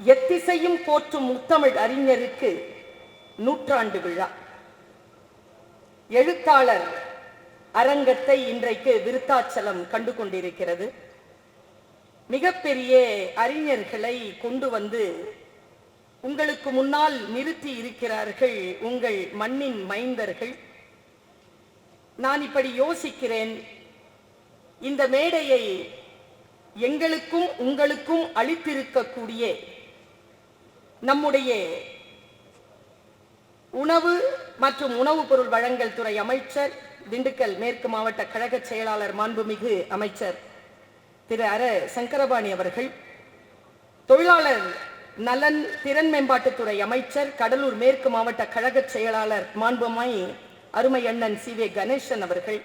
எத்திசையும் போற்றும் முத்தமிழ் அறிஞருக்கு நூற்றாண்டு விழா. எழுத்தாளர் அரங்கத்தை இன்றைக்கு விருத்தாச்சலம் கண்டு கொண்டிருக்கிறது மிகப்பெரிய அறிஞர்களை கொண்டு வந்து உங்களுக்கு முன்னால் நிறுத்தி இருக்கிறார்கள் உங்கள் மண்ணின் மைந்தர்கள். நான் இப்படி யோசிக்கிறேன். இந்த மேடையை எங்களுக்கும் உங்களுக்கும் அளித்திருக்கக்கூடிய நம்முடைய உணவு மற்றும் உணவுப் பொருள் வழங்கல் துறை அமைச்சர் திண்டுக்கல் மேற்கு மாவட்ட கழக செயலாளர் மாண்புமிகு அமைச்சர் திரு அர சங்கரபாணி அவர்கள் தொழிலாளர் நலன் திறன் மேம்பாட்டுத்துறை அமைச்சர் கடலூர் மேற்கு மாவட்ட கழக செயலாளர் மாண்புமாய் அருமை அண்ணன் சி வே கணேசன் அவர்கள்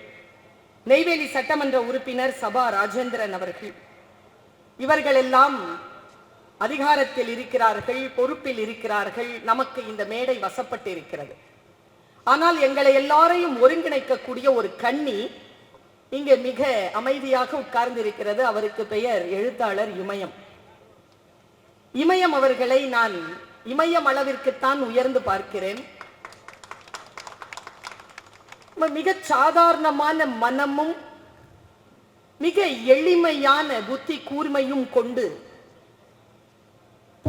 நெய்வேலி சட்டமன்ற உறுப்பினர் சபா ராஜேந்திரன் அவர்கள். இவர்கள் எல்லாம் அதிகாரத்தில் இருக்கிறார்கள் பொறுப்பில் இருக்கிறார்கள் நமக்கு இந்த மேடை வசப்பட்டு இருக்கிறது ஆனால் எங்களை எல்லாரையும் ஒருங்கிணைக்கக்கூடிய ஒரு கண்ணி இங்கே மிக அமைதியாக உட்கார்ந்திருக்கிறது. அவருக்கு பெயர் எழுத்தாளர் இமயம். இமயம் அவர்களை நான் இமயம் அளவிற்குத்தான் உயர்ந்து பார்க்கிறேன். மிக சாதாரணமான மனமும் மிக எளிமையான புத்தி கூர்மையும் கொண்டு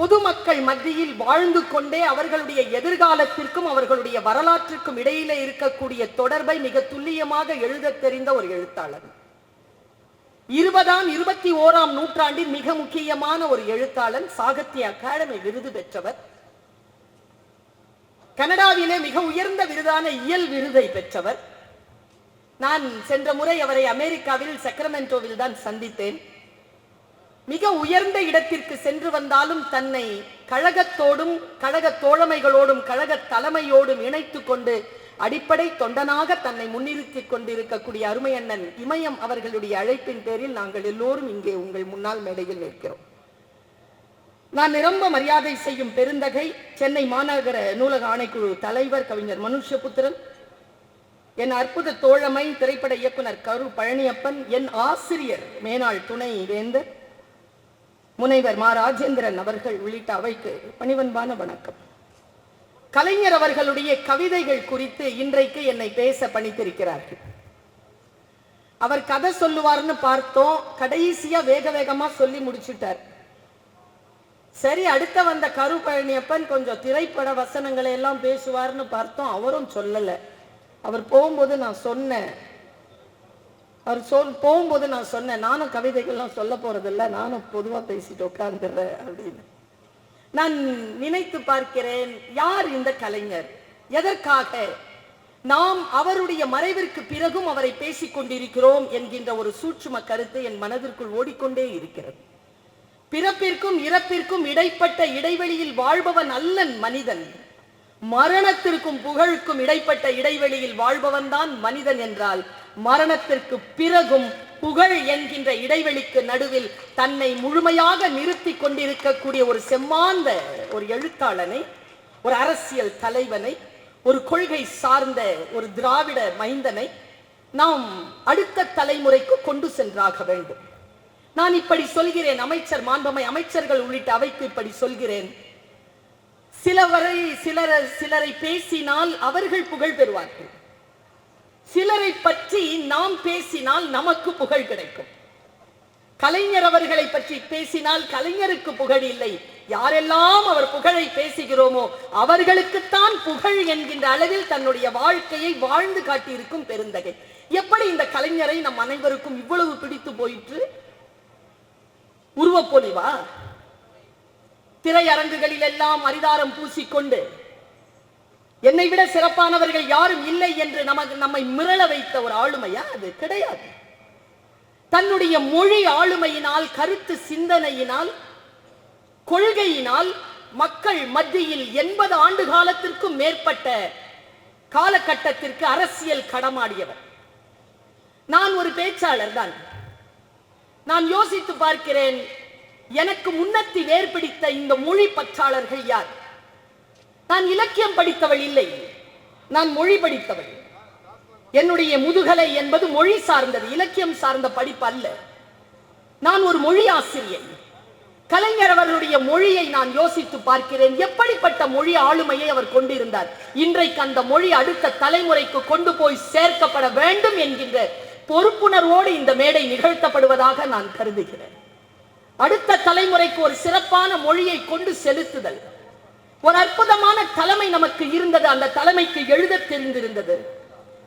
பொதுமக்கள் மத்தியில் வாழ்ந்து கொண்டே அவர்களுடைய எதிர்காலத்திற்கும் அவர்களுடைய வரலாற்றுக்கும் இடையிலே இருக்கக்கூடிய தொடர்பை மிக துல்லியமாக எழுத தெரிந்த ஒரு எழுத்தாளர். இருபதாம் இருபத்தி ஓராம் நூற்றாண்டின் மிக முக்கியமான ஒரு எழுத்தாளன் சாகித்ய அகாடமி விருது பெற்றவர். கனடாவிலே மிக உயர்ந்த விருதான இயல் விருதை பெற்றவர். நான் சென்ற முறை அவரை அமெரிக்காவில் செக்ரமெண்டோவில் தான் சந்தித்தேன். மிக உயர்ந்த இடத்திற்கு சென்று வந்தாலும் தன்னை கழகத்தோடும் கழக தோழமைகளோடும் கழக தலைமையோடும் இணைத்துக் கொண்டு அடிப்படை தொண்டனாக தன்னை முன்னிறுத்திக் கொண்டிருக்கக்கூடிய அருமை அண்ணன் இமயம் அவர்களுடைய அழைப்பின் பேரில் நாங்கள் எல்லோரும் இங்கே உங்கள் முன்னால் மேடையில் நிற்கிறோம். நான் நிரம்ப மரியாதை செய்யும் பெருந்தகை சென்னை மாநகர நூலக ஆணைக்குழு தலைவர் கவிஞர் மனுஷபுத்திரன் என் அற்புத தோழமை திரைப்பட இயக்குனர் கரு பழனியப்பன் என் ஆசிரியர் மேனாள் துணை வேந்தர் முனைவர் மா ராஜேந்திரன் அவர்கள் உள்ளிட்ட அவைக்கு பணிவன்பான வணக்கம். கலைஞர் அவர்களுடைய கவிதைகள் குறித்து இன்றைக்கு என்னை பேச பணித்திருக்கிறார்கள். அவர் கதை சொல்லுவார்னு பார்த்தோம் கடைசியா வேக வேகமா சொல்லி முடிச்சுட்டார். சரி அடுத்த வந்த கரு பழனியப்பன் கொஞ்சம் திரைப்பட வசனங்களை எல்லாம் பேசுவார்னு பார்த்தோம் அவரும் சொல்லல. அவர் போகும்போது நான் சொன்னேன் அவர் சொல் போகும்போது நான் சொன்னேன் நானும் கவிதைகள்லாம் சொல்ல போறதில்ல நானும் பொதுவாக பேசிட்டு உட்கார்ந்துடுறேன் அப்படின்னு. நான் நினைத்து பார்க்கிறேன் யார் இந்த கலைஞர்? எதற்காக? நாம் அவருடைய மறைவிற்கு பிறகும் அவரை பேசிக் கொண்டிருக்கிறோம் என்கின்ற ஒரு சூட்சும கருத்து என் மனதிற்குள் ஓடிக்கொண்டே இருக்கிறது. பிறப்பிற்கும் இறப்பிற்கும் இடைப்பட்ட இடைவெளியில் வாழ்பவன் அல்லன் மனிதன். மரணத்திற்கும் புகழுக்கும் இடைப்பட்ட இடைவெளியில் வாழ்பவன் தான் மனிதன் என்றால் மரணத்திற்கு பிறகும் புகழ் என்கின்ற இடைவெளிக்கு நடுவில் தன்னை முழுமையாக நிறுத்தி கொண்டிருக்கக்கூடிய ஒரு செம்மாந்த ஒரு எழுத்தாளனை ஒரு அரசியல் தலைவனை ஒரு கொள்கை சார்ந்த ஒரு திராவிட மைந்தனை நாம் அடுத்த தலைமுறைக்கு கொண்டு சென்றாக வேண்டும். நான் இப்படி சொல்கிறேன் அமைச்சர் மாண்பமை அமைச்சர்கள் உள்ளிட்ட அவைக்கு இப்படி சொல்கிறேன். சிலவரை சிலர் சிலரை பேசினால் அவர்கள் புகழ் பெறுவார்கள். சிலரை பற்றி நாம் பேசினால் நமக்கு புகழ் கிடைக்கும். கலைஞர் அவர்களை பற்றி பேசினால் கலைஞருக்கு புகழ் இல்லை. யாரெல்லாம் அவர் புகழை பேசுகிறோமோ அவர்களுக்குத்தான் புகழ் என்கின்ற அளவில் தன்னுடைய வாழ்க்கையை வாழ்ந்து காட்டியிருக்கும் பெருந்தகை. எப்படி இந்த கலைஞரை நம் அனைவருக்கும் இவ்வளவு பிடித்து போயிற்று? உருவப்பொலிவா? திரையரங்குகளில் எல்லாம் அரிதாரம் பூசிக்கொண்டு என்னை விட சிறப்பானவர்கள் யாரும் இல்லை என்று நமக்கு நம்மை மிரள வைத்த ஒரு ஆளுமையா? அது கிடையாது. தன்னுடைய மொழி ஆளுமையினால் கருத்து சிந்தனையினால் கொள்கையினால் மக்கள் மத்தியில் எண்பது ஆண்டு காலத்திற்கும் மேற்பட்ட காலகட்டத்திற்கு அரசியல் கடமாடியவர் நான் ஒரு பேச்சாளர் தான். நான் யோசித்து பார்க்கிறேன் எனக்கு முன்னத்தி வேர் பிடித்த இந்த மொழி பற்றாளர்கள் யார்? நான் இலக்கியம் படித்தவள் இல்லை. நான் மொழி படித்தவள். என்னுடைய முதுகலை என்பது மொழி சார்ந்தது இலக்கியம் சார்ந்த படிப்பு அல்ல. நான் ஒரு மொழி ஆசிரியர் கலைஞர் அவர்களுடைய மொழியை நான் யோசித்து பார்க்கிறேன். எப்படிப்பட்ட மொழி ஆளுமையை அவர் கொண்டிருந்தார்? இன்றைக்கு அந்த மொழி அடுத்த தலைமுறைக்கு கொண்டு போய் சேர்க்கப்பட வேண்டும் என்கின்ற பொறுப்புணர்வோடு இந்த மேடை நிகழ்த்தப்படுவதாக நான் கருதுகிறேன். அடுத்த தலைமுறைக்கு ஒரு சிறப்பான மொழியை கொண்டு செலுத்துதல். ஒரு அற்புதமான தலைமை நமக்கு இருந்தது. அந்த தலைமைக்கு எழுத தெரிந்திருந்தது.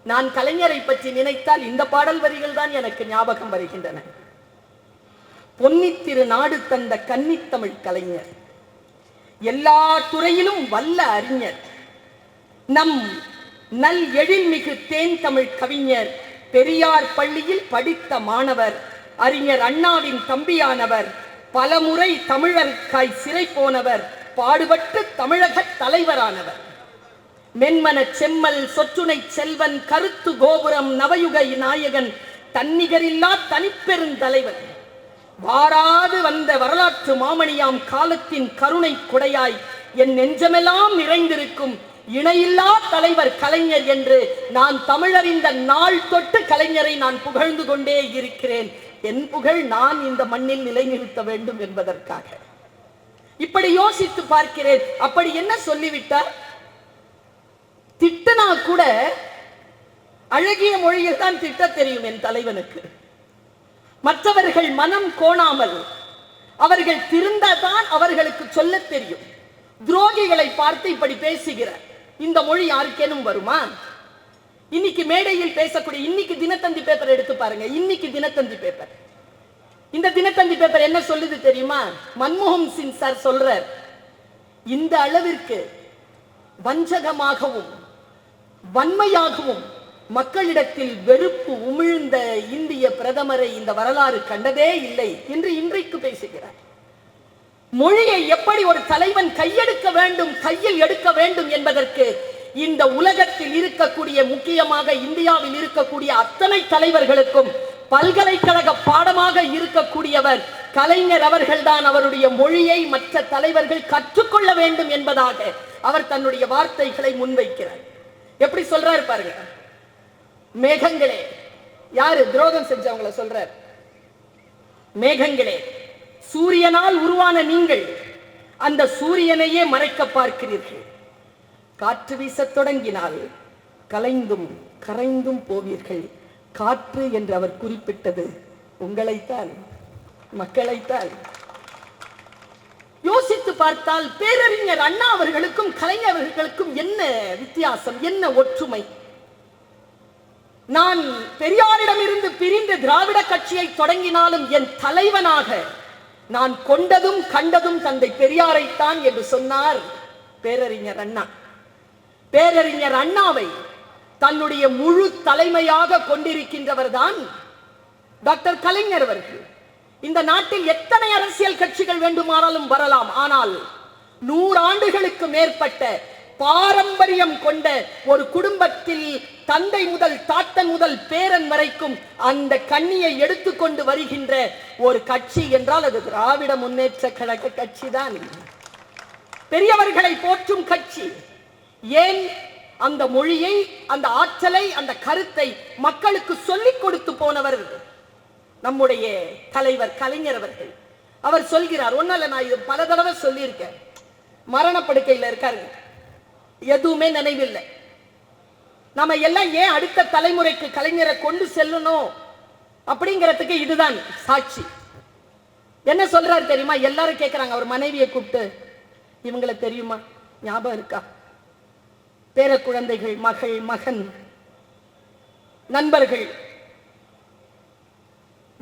நான் கலைஞரை பற்றி நினைத்தால் இந்த பாடல் வரிகள் தான் எனக்கு ஞாபகம் வருகின்றன. பொன்னித்திரு நாடு தந்த கன்னித்தமிழ் கலைஞர். எல்லா துறையிலும் வல்ல அறிஞர். நம் நல் எழில்மிகு தேன் தமிழ் கவிஞர் பெரியார் பள்ளியில் படித்த மாணவர் அறிஞர் அண்ணாவின் தம்பியானவர் பலமுறை தமிழருக்காய் சிறை போனவர் பாடுபட்டு தமிழக தலைவரானவர். மென்மன செம்மல் சொற்றுனை செல்வன் கருத்து கோபுரம் நவயுக நாயகன் தன்னிகரில்லா தனிப்பெருந்தலைவன் வாராது வந்த வரலாற்று மாமணியாம் காலத்தின் கருணை குடையாய் என் நெஞ்சமெல்லாம் நிறைந்திருக்கும் இணையில்லா தலைவர் கலைஞர் என்று நான் தமிழறிந்த நாள் தொட்டு கலைஞரை நான் புகழ்ந்து கொண்டே இருக்கிறேன். என் புகழ் நான் இந்த மண்ணில் நிலைநிறுத்த வேண்டும் என்பதற்காக. இப்படி யோசித்து பார்க்கிறேன். அப்படி என்ன சொல்லிவிட்டார்? திட்டனா கூட அழகிய மொழியில் தான் திட்ட தெரியும் என் தலைவனுக்கு. மற்றவர்கள் மனம் கோணாமல் அவர்கள் திருந்ததான் அவர்களுக்கு சொல்ல தெரியும். துரோகிகளை பார்த்து இப்படி பேசுகிறார் இந்த மொழி யாருக்கேனும் வருமா? இன்னைக்கு மேடையில் பேசக்கூடிய இன்னைக்கு தினத்தந்தி பேப்பர் எடுத்து பாருங்க. இன்னைக்கு தினத்தந்தி பேப்பர் இந்த தினத்தந்தி பேப்பர் என்ன சொல்லுது தெரியுமா? மன்மோகன் சிங் சார் சொல்றார் இந்த அளவிற்கு வஞ்சகமாகவும் வன்மையாகவும் மக்களிடத்தில் வெறுப்பு உமிழ்ந்த இந்திய பிரதமரை இந்த வரலாறு கண்டதே இல்லை என்று இன்றைக்கு பேசுகிறார். மொழியை எப்படி ஒரு தலைவன் கையெடுக்க வேண்டும் கையில் எடுக்க வேண்டும் என்பதற்கு இந்த உலகத்தில் இருக்கக்கூடிய முக்கியமாக இந்தியாவில் இருக்கக்கூடிய அத்தனை தலைவர்களுக்கும் பல்கலைக்கழக பாடமாக இருக்கக்கூடியவர் கலைஞர் அவர்கள்தான் அவருடைய மொழியை மற்ற தலைவர்கள் கற்றுக்கொள்ள வேண்டும் என்பதாக அவர் தன்னுடைய வார்த்தைகளை முன்வைக்கிறார். எப்படி சொல்றாரு பாருங்க. மேகங்களே யாரு? துரோகம் செஞ்சவங்கள சொல்றார். மேகங்களே சூரியனால் உருவான நீங்கள் அந்த சூரியனையே மறைக்க பார்க்கிறீர்கள். காற்று வீசத் தொடங்கினால் கலைந்தும் கரைந்தும் போவீர்கள். காற்று என்று அவர் குறிப்பிட்டது. உங்களைத்தான் மக்களைத்தான். யோசித்து பார்த்தால் பேரறிஞர் அண்ணா அவர்களுக்கும் கலைஞர்களுக்கும் என்ன வித்தியாசம் என்ன ஒற்றுமை? நான் பெரியாரிடமிருந்து பிரிந்து திராவிட கட்சியை தொடங்கினாலும் என் தலைவனாக நான் கொண்டதும் கண்டதும் தந்தை பெரியாரைத்தான் என்று சொன்னார் பேரறிஞர் அண்ணா. பேரறிஞர் அண்ணாவை தன்னுடைய முழு தலைமையாக கொண்டிருக்கின்றவர் தான் டாக்டர் கலைஞர் அவர்கள். இந்த நாட்டில் எத்தனை அரசியல் கட்சிகள் வேண்டுமானாலும் வரலாம். ஆனால் நூறாண்டுகளுக்கு மேற்பட்ட பாரம்பரியம் கொண்ட ஒரு குடும்பத்தில் தந்தை முதல் தாத்தன் முதல் பேரன் வரைக்கும் அந்த கண்ணியை எடுத்துக்கொண்டு வருகின்ற ஒரு கட்சி என்றால் அது திராவிட முன்னேற்ற கழக கட்சி தான் பெரியவர்களை போற்றும் கட்சி. ஏன் அந்த மொழியை அந்த ஆற்றலை அந்த கருத்தை மக்களுக்கு சொல்லிக் கொடுத்து போனவர் நம்முடைய தலைவர் கலைஞர் அவர்கள். அவர் சொல்கிறார் ஒன்னும் நான் இது பல தடவை சொல்லியிருக்கேன். மரணப்படுக்கையில் இருக்காருங்க எதுவுமே நினைவில்லை. நம்ம எல்லாம் ஏன் அடுத்த தலைமுறைக்கு கலைஞரை கொண்டு செல்லணும்? அப்படிங்கிறதுக்கு இதுதான் சாட்சி. என்ன சொல்றாரு தெரியுமா? எல்லாரும் கேட்கறாங்க அவர் மனைவியை கூப்பிட்டு இவங்களை தெரியுமா? ஞாபகம் இருக்கா? பேர குழந்தைகள் மகள் மகன் நண்பர்கள்.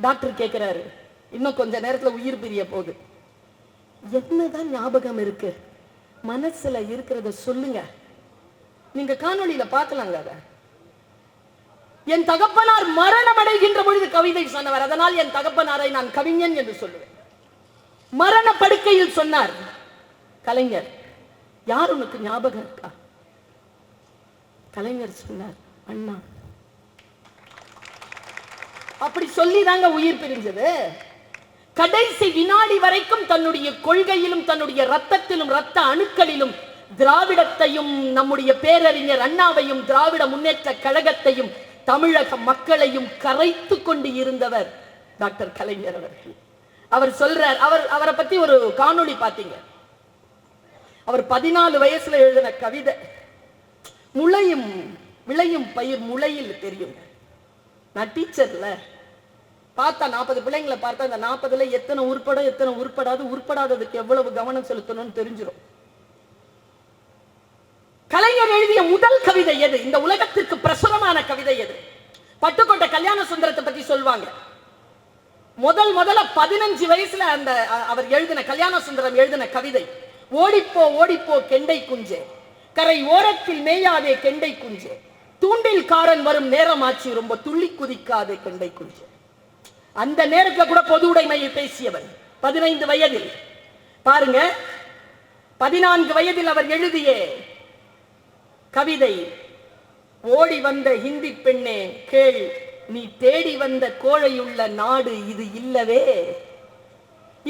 டாக்டர் கேட்கிறாரு இன்னும் கொஞ்ச நேரத்துல உயிர் பிரிய போகுது. என்னதான் ஞாபகம் இருக்கு? மனசுல இருக்கிறத சொல்லுங்க. நீங்க காணொலியில பார்க்கலாங்க அத. என் தகப்பனார் மரணம் அடைகின்ற பொழுது கவிதை சொன்னவர். அதனால் என் தகப்பனாரை நான் கவிஞன் என்று சொல்லுவேன். மரண படுக்கையில் சொன்னார். கலைஞர் யார் உனக்கு ஞாபகம் இருக்கா? கலைஞர் சொன்னார் அண்ணா அப்படி சொல்லி தாங்க உயிர் பிரிஞ்சது. கடைசி வினாடி வரைக்கும் தன்னுடைய கொள்கையிலும் தன்னுடைய ரத்தத்திலும் ரத்த அணுக்களிலும் திராவிடத்தையும் நம்முடைய பேரறிஞர் அண்ணாவையும் திராவிட முன்னேற்ற கழகத்தையும் தமிழக மக்களையும் கரைத்து கொண்டு இருந்தவர் டாக்டர் கலைஞர் அவர்கள். அவர் சொல்றார் அவர் அவரை பத்தி ஒரு காணொளி பார்த்தீங்க. அவர் பதினாலு வயசுல எழுதின கவிதை. முளையும் விளையும் பயிர் முளையில் தெரியும். நான் டீச்சர்ல பார்த்தா நாற்பது பிள்ளைங்களை பார்த்தா அந்த நாற்பதுல எத்தனை உருப்படம் எத்தனை உருப்படாது உருப்படாததுக்கு எவ்வளவு கவனம் செலுத்தணும்னு தெரிஞ்சிடும் கலைஞர் எழுதிய முதல் கவிதை எது? இந்த உலகத்திற்கு பிரசுரமான கவிதை எது? பட்டுக்கோட்டை கல்யாண சுந்தரத்தை பத்தி சொல்லுவாங்க முதல் முதல்ல பதினஞ்சு வயசுல அந்த அவர் எழுதின கல்யாண சுந்தரம் எழுதின கவிதை ஓடிப்போ ஓடிப்போ கெண்டை குஞ்சே. கரை ஓரத்தில் மேயாதே கெண்டை குஞ்சு. தூண்டில் காரன் வரும் நேரமாச்சு ரொம்ப துள்ளி குதிக்காதே கெண்டை குஞ்சு. அந்த நேரத்துல கூட பொது உடைமையை பேசியவர் பதினைந்து வயதில். பாருங்க பதினான்கு வயதில் அவர் எழுதிய கவிதை ஓடி வந்த ஹிந்தி பெண்ணே கேள் நீ தேடி வந்த கோழையுள்ள நாடு இது இல்லவே.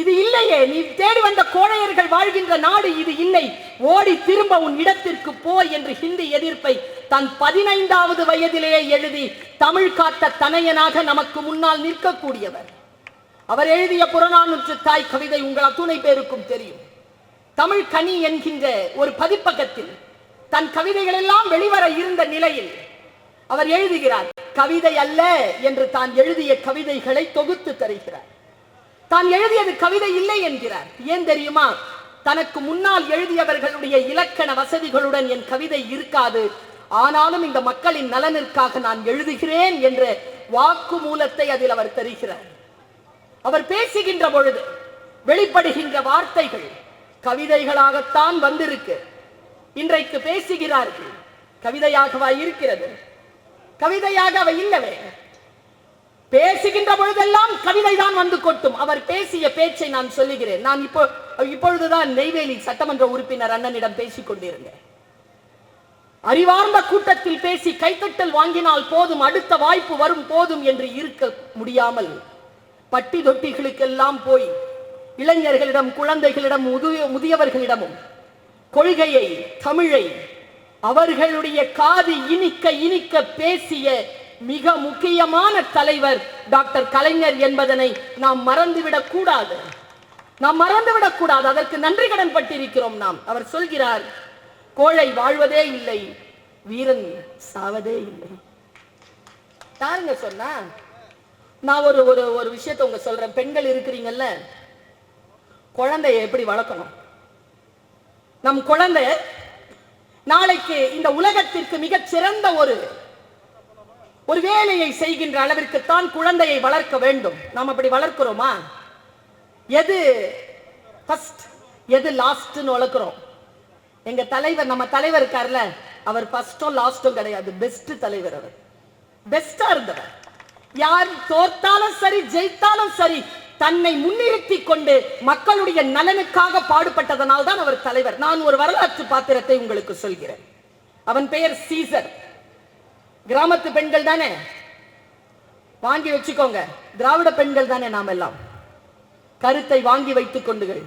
இது இல்லையே. நீ தேடி வந்த கோழையர்கள் வாழ்கின்ற நாடு இது இல்லை. ஓடி திரும்ப உன் இடத்திற்கு போ என்று ஹிந்தி எதிர்ப்பை தன் பதினைந்தாவது வயதிலேயே எழுதி தமிழ் காத்த தனையனாக நமக்கு முன்னால் நிற்கக்கூடியவர். அவர் எழுதிய புறநானூற்று தாய் கவிதை உங்கள் அத்துணை பேருக்கும் தெரியும். தமிழ் கனி என்கின்ற ஒரு பதிப்பகத்தில் தன் கவிதைகள் எல்லாம் வெளிவர இருந்த நிலையில் அவர் எழுதுகிறார் கவிதை அல்ல என்று தான் எழுதிய கவிதைகளை தொகுத்து தருகிறார். தான் எழுதியது கவிதை இல்லை என்கிறார். ஏன் தெரியுமா? தனக்கு முன்னால் எழுதியவர்களுடைய இலக்கண வசதிகளுடன் என் கவிதை இருக்காது. ஆனாலும் இந்த மக்களின் நலனிற்காக நான் எழுதுகிறேன் என்ற வாக்கு மூலத்தை அதில் அவர் தருகிறார். அவர் பேசுகின்ற பொழுது வெளிப்படுகின்ற வார்த்தைகள் கவிதைகளாகத்தான் வந்திருக்கு. இன்றைக்கு பேசுகிறார்கள். கவிதையாகவா இருக்கிறது? கவிதையாக அவை இல்லவே. பேசுகின்ற பொழுதெல்லாம் கவிதை தான் வந்து கொட்டும். அவர் பேசிய பேச்சை நான் சொல்லுகிறேன். நான் இப்போ இப்பொழுதுதான் நெய்வேலி சட்டமன்ற உறுப்பினர் அண்ணனிடம் பேசிக் கொண்டிருந்தேன். அறிவார்ந்த கூட்டத்தில் பேசி கைத்தட்டல் வாங்கினால் போதும் அடுத்த வாய்ப்பு வரும் போதும் என்று இருக்க முடியாமல் பட்டி தொட்டிகளுக்கெல்லாம் போய் இளைஞர்களிடம் குழந்தைகளிடம் முதிய முதியவர்களிடமும் கொள்கையை தமிழை அவர்களுடைய காது இனிக்க இனிக்க பேசிய மிக முக்கியமான தலைவர் டாக்டர் கலைஞர் என்பதனை நாம் மறந்துவிடக் கூடாது. நாம் மறந்துவிடக் கூடாது. அதற்கு நன்றி கடன் பட்டிருக்கிறோம் நாம். அவர் சொல்கிறார் கோழை வாழ்வதே இல்லை வீரன் சாவதே இல்லை. யாருங்க சொன்னா? நான் ஒரு ஒரு ஒரு விஷயத்தை உங்க சொல்றேன். பெண்கள் இருக்கிறீங்கல்ல குழந்தைய எப்படி வளர்க்கணும்? நம் குழந்தை நாளைக்கு இந்த உலகத்திற்கு மிகச் சிறந்த ஒரு ஒரு வேலையை செய்கின்ற அளவிற்கு தான் குழந்தையை வளர்க்க வேண்டும். நாம் அப்படி வளர்க்கிறோமா? எது ஃபர்ஸ்ட் எது லாஸ்ட்னு வளர்க்குறோம். எங்க தலைவர் நம்ம தலைவர் இருக்கார்ல அவர் ஃபஸ்ட்டும் லாஸ்ட்டும் கிடையாது. பெஸ்ட் தலைவர் அவர். பெஸ்டா இருந்தவர். யார் தோர்த்தாலும் சரி ஜெயித்தாலும் சரி தன்னை முன்னிறுத்தி கொண்டு மக்களுடைய நலனுக்காக பாடுபட்டதனால் தான் அவர் தலைவர். நான் ஒரு வரலாற்று பாத்திரத்தை உங்களுக்கு சொல்கிறேன். அவன் பெயர் சீசர். கிராமத்து பெண்கள் தானே? வாங்கி வச்சுக்கோங்க. திராவிட பெண்கள் தானே நாம் எல்லாம். கருத்தை வாங்கி வைத்துக் கொண்டுகள்.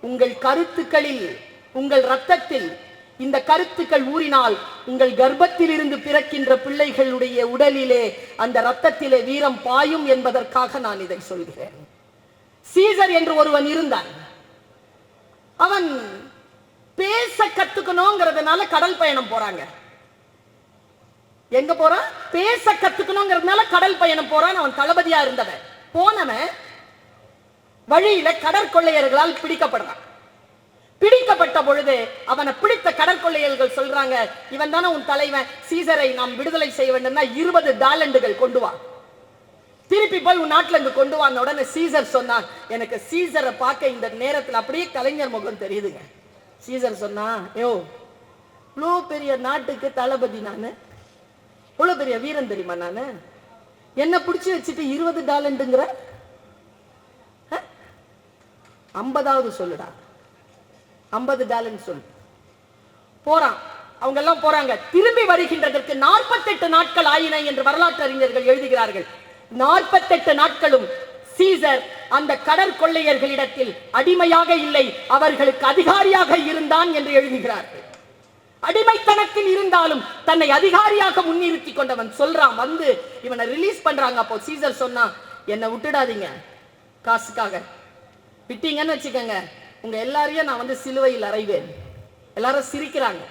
உங்கள் கருத்துக்களில் உங்கள் ரத்தத்தில் இந்த கருத்துக்கள் ஊறினால் உங்கள் கர்ப்பத்தில் இருந்து பிறக்கின்ற பிள்ளைகளுடைய உடலிலே அந்த ரத்தத்திலே வீரம் பாயும் என்பதற்காக நான் இதை சொல்கிறேன். சீசர் என்று ஒருவன் இருந்தான். அவன் பேச கத்துக்கணுங்கிறதுனால கடல் பயணம் போறாங்க. எங்க போறான்? பேச கத்துக்கணுங்கிறதுனால கடல் பயணம் போறான். அவன் தளபதியா இருந்தவன். போனவன் வழியில கடற்கொள்ளையர்களால் பிடிக்கப்படுறான் பிடிக்கப்பட்ட பொழுது அவனை பிடித்த கடற்கொள்ளையர்கள் சொல்றாங்க இவன் தானே உன் தலைவன். சீசரை நாம் விடுதலை செய்ய வேண்டும்னா இருபது டாலண்டுகள் கொண்டு வா. திருப்பி போய் உன் நாட்டுல இருந்து கொண்டு வந்த உடனே சீசர் சொன்னான். எனக்கு சீசரை பார்க்க இந்த நேரத்தில் அப்படியே கலைஞர் முகம் தெரியுதுங்க. சீசர் சொன்னா யோ இவ்வளோ பெரிய நாட்டுக்கு தளபதி நானு. இவ்வளோ பெரிய வீரன் தெரியுமா நான்? என்ன பிடிச்சி வச்சுட்டு இருபது டாலண்டுங்கிற ஐம்பதாவது சொல்லுடா. ஐம்பது டாலன் சொல்லு. போறான். அவங்க எல்லாம் போறாங்க. திரும்பி வருகின்றதற்கு நாற்பத்தெட்டு நாட்கள் ஆயின என்று வரலாற்று அறிஞர்கள் எழுதுகிறார்கள். நாற்பத்தெட்டு நாட்களும் சீசர் அந்த கடற்கொள்ளையர்களிடத்தில் அடிமையாக இல்லை அவர்களுக்கு அதிகாரியாக இருந்தான் என்று எழுதுகிறார்கள். அடிமைத்தனத்தில் இருந்தாலும் தன்னை அதிகாரியாக முன்னிறுத்தி கொண்டவன் சொல்றான் வந்து இவனை ரிலீஸ் பண்றாங்க அப்போ. சீசர் சொன்னா என்னை விட்டுடாதீங்க. காசுக்காக. விட்டீங்கன்னு வச்சுக்கோங்க. உங்க எல்லாரையும் நான் வந்து சிலுவையில் அறைவேன். எல்லாரும் சிரிக்கிறாங்க.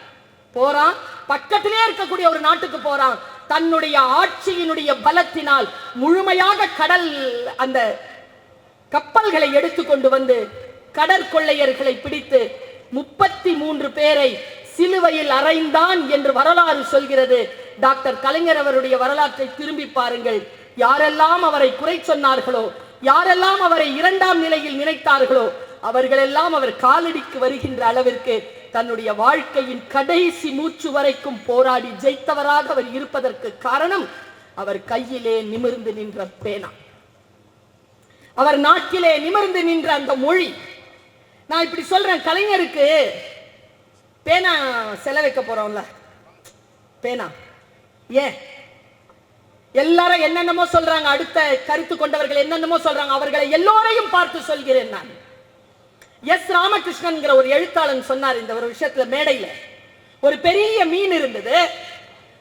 போறான். பக்கத்திலே இருக்கக்கூடிய ஒரு நாட்டுக்கு போறான். தன்னுடைய ஆட்சியினுடைய பலத்தினால் முழுமையாக கடல் அந்த கப்பல்களை எடுத்துக்கொண்டு வந்து கடற்கொள்ளையர்களை பிடித்து முப்பத்தி மூன்று பேரை சிலுவையில் அறைந்தான் என்று வரலாறு சொல்கிறது. டாக்டர் கலைஞர் அவருடைய வரலாற்றை திரும்பி பாருங்கள். யாரெல்லாம் அவரை குறை சொன்னார்களோ யாரெல்லாம் அவரை இரண்டாம் நிலையில் நினைத்தார்களோ அவர்களெல்லாம் அவர் காலடிக்கு வருகின்ற அளவிற்கு தன்னுடைய வாழ்க்கையின் கடைசி மூச்சு வரைக்கும் போராடி ஜெயித்தவராக அவர் இருப்பதற்கு காரணம் அவர் கையிலே நிமிர்ந்து நின்ற பேனா. அவர் நாட்டிலே நிமிர்ந்து நின்ற அந்த மொழி. நான் இப்படி சொல்றேன் கலைஞருக்கு பேனா செல வைக்க போறோம்ல. பேனா. ஏன்? எல்லாரும் என்னென்னமோ சொல்றாங்க. அடுத்த கருத்து கொண்டவர்கள் என்னென்னமோ சொல்றாங்க. அவர்களை எல்லோரையும் பார்த்து சொல்கிறேன் நான். எஸ் ராமகிருஷ்ணன்ங்கிற ஒரு எழுத்தாளன் சொன்னார் இந்த ஒரு விஷயத்துல மேடையில. ஒரு பெரிய மீன் இருந்தது.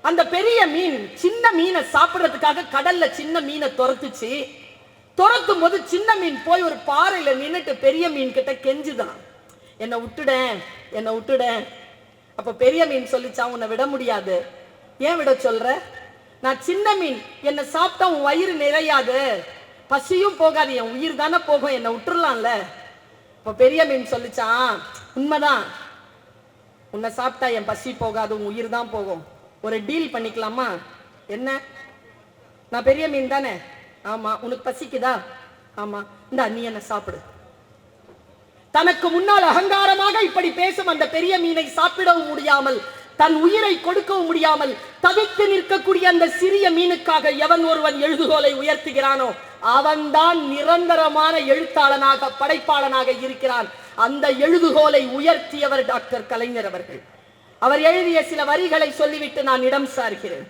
அந்த பெரிய மீன் சின்ன மீனை சாப்பிடுறதுக்காக கடல்ல சின்ன மீனை துரத்துச்சு. துரத்தும் போது சின்ன மீன் போய் ஒரு பாறையில நின்னுட்டு பெரிய மீன் கிட்ட கெஞ்சுதான். என்னை விட்டுடேன் என்னை விட்டுடேன். அப்போ பெரிய மீன் சொல்லிச்சா உன்னை விட முடியாது. ஏன் விட சொல்ற? நான் சின்ன மீன் என்னை சாப்பிட்டா உன் வயிறு நிறையாது. பசியும் போகாது என் உயிர் தானே போகும் என்னை விட்டுடலாம்ல இப்போ பெரிய மீன் சொல்லிச்சான் உண்மைதான். உன்னை சாப்பிட்டா என் பசி போகாது உன் உயிர் தான் போகும். ஒரு டீல் பண்ணிக்கலாமா? என்ன? நான் பெரிய மீன் தானே? ஆமாம் உனக்கு பசிக்குதா? ஆமாம் இந்தா நீ என்ன சாப்பிடு. தனக்கு முன்னால் அகங்காரமாக இப்படி பேசும் அந்த பெரிய மீனை சாப்பிடவும் முடியாமல் தன் உயிரை கொடுக்கவும் முடியாமல் தவித்து நிற்கக்கூடிய அந்த சிறிய மீனுக்காக எவன் ஒருவன் எழுதுகோலை உயர்த்துகிறானோ அவன்தான் நிரந்தரமான எழுத்தாளனாக படைப்பாளனாக இருக்கிறான். அந்த எழுதுகோலை உயர்த்தியவர் டாக்டர் கலைஞர் அவர்கள். அவர் எழுதிய சில வரிகளை சொல்லிவிட்டு நான் இடம் சார்கிறேன்.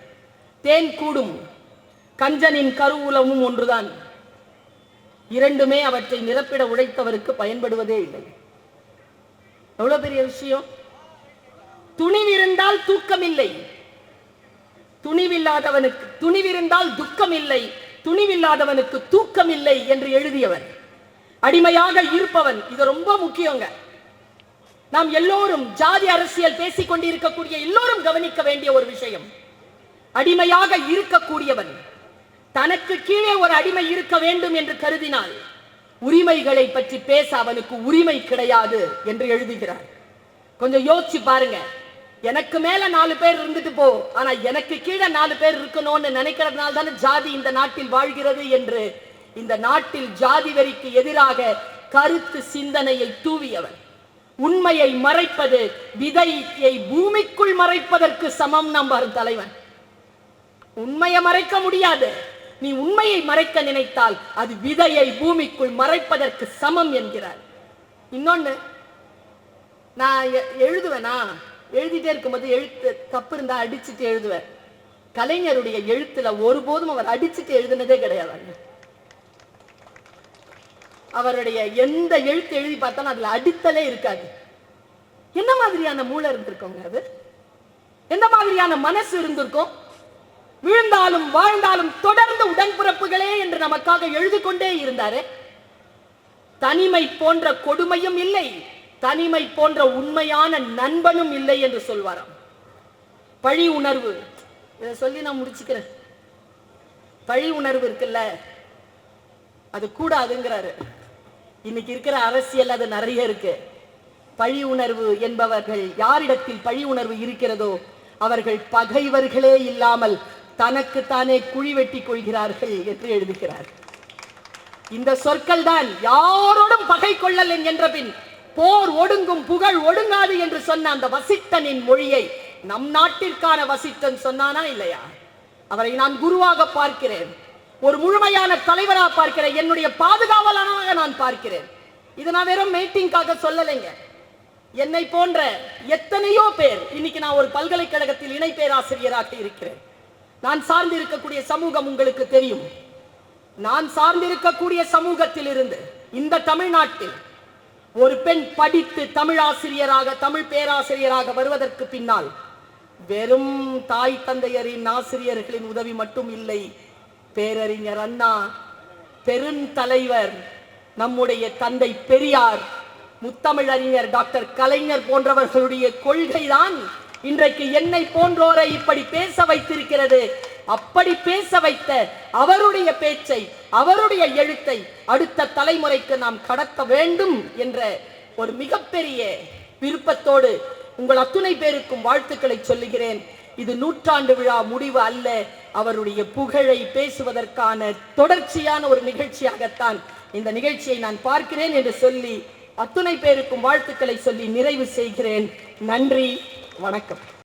தேன் கூடும் கஞ்சனின் கருவூலமும் ஒன்றுதான். இரண்டுமே அவற்றை நிரப்பிட உழைத்தவருக்கு பயன்படுவதே இல்லை. எவ்வளவு பெரிய விஷயம்? துணிவிருந்தால் தூக்கம் இல்லை துணிவில்லாதவனுக்கு துணிவிருந்தால் துக்கம் இல்லை துணிவில்லாதவனுக்கு தூக்கம் இல்லை என்று எழுதியவர். அடிமையாக இருப்பவன் இது ரொம்ப முக்கியங்க. நாம் எல்லோரும் ஜாதி அரசியல் பேசிக் கொண்டிருக்கக்கூடிய எல்லோரும் கவனிக்க வேண்டிய ஒரு விஷயம். அடிமையாக இருக்கக்கூடியவன் தனக்கு கீழே ஒரு அடிமை இருக்க வேண்டும் என்று கருதினால் உரிமைகளை பற்றி பேச அவனுக்கு உரிமை கிடையாது என்று எழுதுகிறார். கொஞ்சம் யோசிச்சு பாருங்க. எனக்கு மேல நாலு பேர் இருந்துட்டு போ. ஆனா எனக்கு கீழே நாலு பேர் இருக்கணும்னு நினைக்கிறதுனால தானே ஜாதி இந்த நாட்டில் வாழ்கிறது என்று. இந்த நாட்டில் ஜாதி வரிக்கு எதிராக கருத்து சிந்தனையை தூவியவர் உண்மையை மறைப்பது விதையை பூமிக்குள் மறைப்பதற்கு சமம் நம்பர் தலைவன். உண்மையை மறைக்க முடியாது. நீ உண்மையை மறைக்க நினைத்தால் அது விதையை பூமிக்குள் மறைப்பதற்கு சமம் என்கிறார். இன்னொன்னு நான் எழுதுவேனா? எழுதிட்டே இருக்கும்போது எழுத்து தப்பு இருந்தா அடிச்சுட்டு எழுதுவேன். கலைஞருடைய எழுத்துல ஒருபோதும் அவர் அடிச்சுட்டு எழுதுனதே கிடையாது. அவருடைய எந்த எழுத்து எழுதி பார்த்தாலும் அதுல அடித்தலே இருக்காது. என்ன மாதிரியான மூளை இருந்திருக்கோங்க அது? எந்த மாதிரியான மனசு இருந்திருக்கும்? விழுந்தாலும் வாழ்ந்தாலும் தொடர்ந்து உடன்பிறப்புகளே என்று நமக்காக எழுதி கொண்டே இருந்தாரு. தனிமை போன்ற கொடுமையும் இல்லை தனிமை போன்ற உண்மையான நண்பனும் இல்லை என்று சொல்வாராம். பழி உணர்வு இதை சொல்லி நான் முடிச்சுக்கிறேன். பழி உணர்வு இருக்குல்ல அது கூடாதுங்கிறாரு. இன்னைக்கு இருக்கிற அரசியல் அது நிறைய இருக்கு. பழி உணர்வு என்பவர்கள் யாரிடத்தில் பழி உணர்வு இருக்கிறதோ அவர்கள் பகைவர்களே இல்லாமல் தனக்கு தானே குழி வெட்டி கொள்கிறார்கள் என்று எழுதுகிறார். இந்த சொற்கள் தான் யாரோடும் பகை கொள்ளல் என்ற பின் போர் ஒடுங்கும் புகழ் ஒடுங்காது என்று சொன்ன அந்த வசிட்டனின் மொழியை நம் நாட்டிற்கான வசிட்டன் சொன்னானா இல்லையா? அவரை நான் குருவாக பார்க்கிறேன். ஒரு முழுமையான தலைவராக பார்க்கிறேன். என்னுடைய பாதுகாவலனாக நான் பார்க்கிறேன். இது நான் வெறும் மீட்டிங்காக சொல்லலைங்க. என்னை போன்ற எத்தனையோ பேர் இன்னைக்கு நான் ஒரு பல்கலைக்கழகத்தில் இணை பேராசிரியராக இருக்கிறேன். நான் சார்ந்து இருக்கக்கூடிய சமூகம் உங்களுக்கு தெரியும். நான் சார்ந்திருக்கக்கூடிய சமூகத்தில் இருந்து இந்த தமிழ்நாட்டில் ஒரு பெண் படித்து தமிழ் ஆசிரியராக தமிழ் பேராசிரியராக வருவதற்கு பின்னால் வெறும் தாய் தந்தையரின் ஆசிரியர்களின் உதவி மட்டும் இல்லை. பேரறிஞர் அண்ணா பெருந்தலைவர் நம்முடைய தந்தை பெரியார் முத்தமிழறிஞர் டாக்டர் கலைஞர் போன்றவர்களுடைய கொள்கைதான் இன்றைக்கு என்னை போன்றோரை இப்படி பேச வைத்திருக்கிறது. அப்படி பேச வைத்த அவருடைய பேச்சை அவருடைய எழுத்தை அடுத்த தலைமுறைக்கு நாம் கடத்த வேண்டும் என்ற ஒரு மிகப்பெரிய விருப்பத்தோடு உங்கள் அத்துணை பேருக்கும் வாழ்த்துக்களை சொல்லுகிறேன். இது நூற்றாண்டு விழா முடிவு அல்ல. அவருடைய புகழை பேசுவதற்கான தொடர்ச்சியான ஒரு நிகழ்ச்சியாகத்தான் இந்த நிகழ்ச்சியை நான் பார்க்கிறேன் என்று சொல்லி அத்துணை பேருக்கும் வாழ்த்துக்களை சொல்லி நிறைவு செய்கிறேன். நன்றி. வணக்கம்.